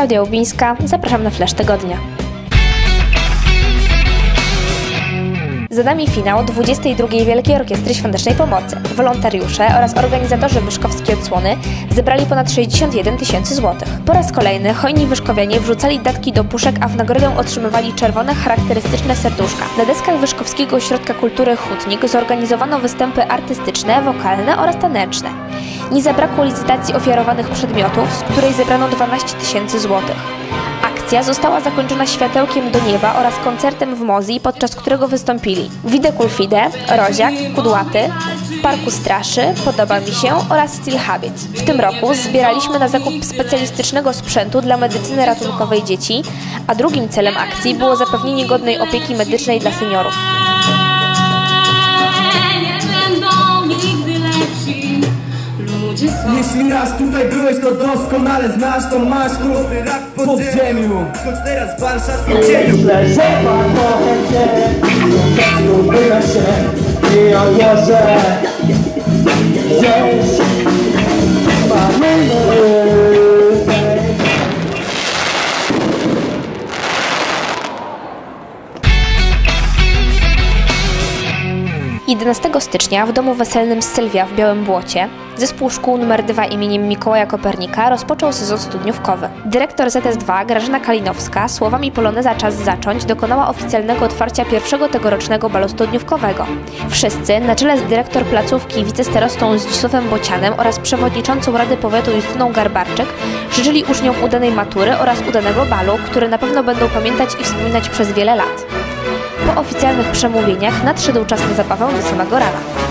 Klaudia Ubińska, zapraszam na Flash Tygodnia. Za nami finał 22. Wielkiej Orkiestry Świątecznej Pomocy. Wolontariusze oraz organizatorzy Wyszkowskiej Odsłony zebrali ponad 61 tysięcy złotych. Po raz kolejny hojni wyszkowianie wrzucali datki do puszek, a w nagrodę otrzymywali czerwone charakterystyczne serduszka. Na deskach Wyszkowskiego Ośrodka Kultury Hutnik zorganizowano występy artystyczne, wokalne oraz taneczne. Nie zabrakło licytacji ofiarowanych przedmiotów, z której zebrano 12 tysięcy złotych. Akcja została zakończona światełkiem do nieba oraz koncertem w Mozji, podczas którego wystąpili Wide Kulfide, Roziak, Kudłaty, Parku Straszy, Podoba mi się oraz Steel Habit. W tym roku zbieraliśmy na zakup specjalistycznego sprzętu dla medycyny ratunkowej dzieci, a drugim celem akcji było zapewnienie godnej opieki medycznej dla seniorów. Jeśli raz tutaj byłeś, to doskonale znasz To masz tu w podziemiu Choć teraz Warszaw w cieniu Myślę, że cię Tekstu byle się i odłożę Gdzieś 11 stycznia w domu weselnym Sylwia w Białym Błocie zespół szkół nr 2 imieniem Mikołaja Kopernika rozpoczął sezon studniówkowy. Dyrektor ZS2 Grażyna Kalinowska słowami Poloneza Czas Zacząć dokonała oficjalnego otwarcia pierwszego tegorocznego balu studniówkowego. Wszyscy, na czele z dyrektor placówki wicestarostą Zdzisławem Bocianem oraz przewodniczącą Rady Powiatu Justyną Garbarczyk życzyli uczniom udanej matury oraz udanego balu, który na pewno będą pamiętać i wspominać przez wiele lat. Po oficjalnych przemówieniach nadszedł czas na zabawę do samego rana.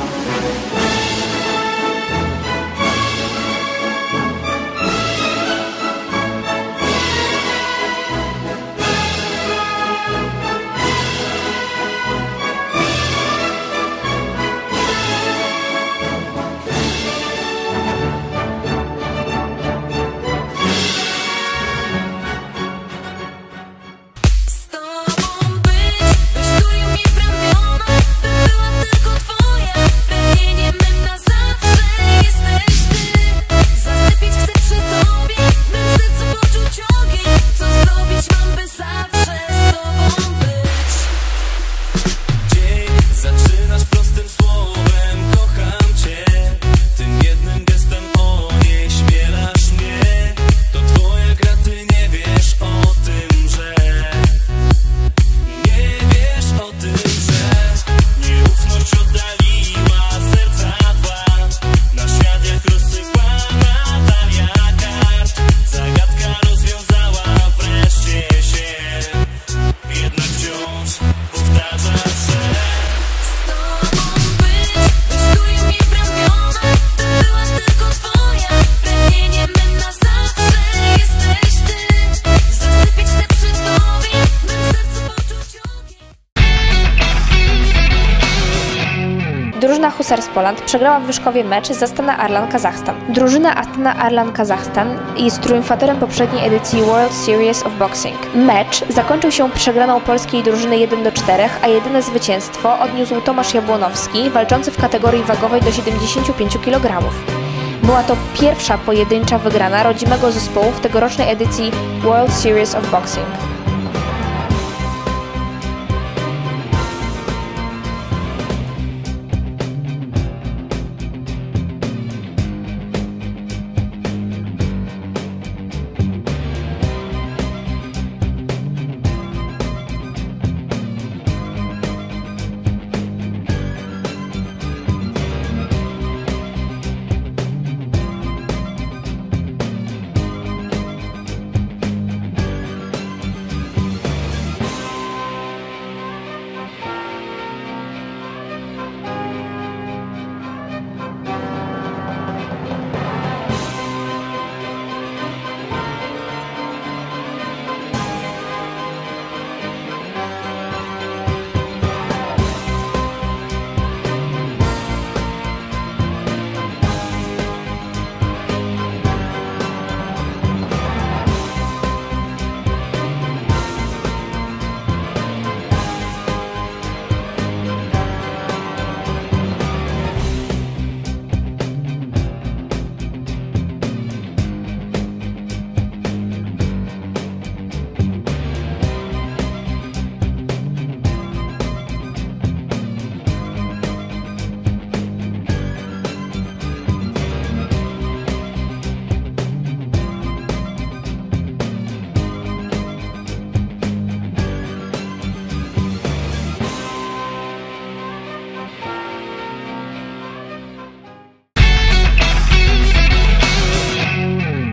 Poland przegrała w Wyszkowie mecz z Astana Arlan Kazachstan. Drużyna Astana Arlan Kazachstan jest triumfatorem poprzedniej edycji World Series of Boxing. Mecz zakończył się przegraną polskiej drużyny 1 do 4, a jedyne zwycięstwo odniósł Tomasz Jabłonowski, walczący w kategorii wagowej do 75 kg. Była to pierwsza pojedyncza wygrana rodzimego zespołu w tegorocznej edycji World Series of Boxing.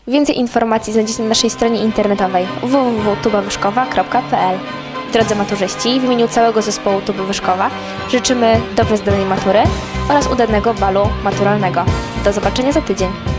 Więcej informacji znajdziecie na naszej stronie internetowej www.tubawyszkowa.pl Drodzy maturzyści, w imieniu całego zespołu Tuby Wyszkowa życzymy dobrze zdanej matury oraz udanego balu maturalnego. Do zobaczenia za tydzień.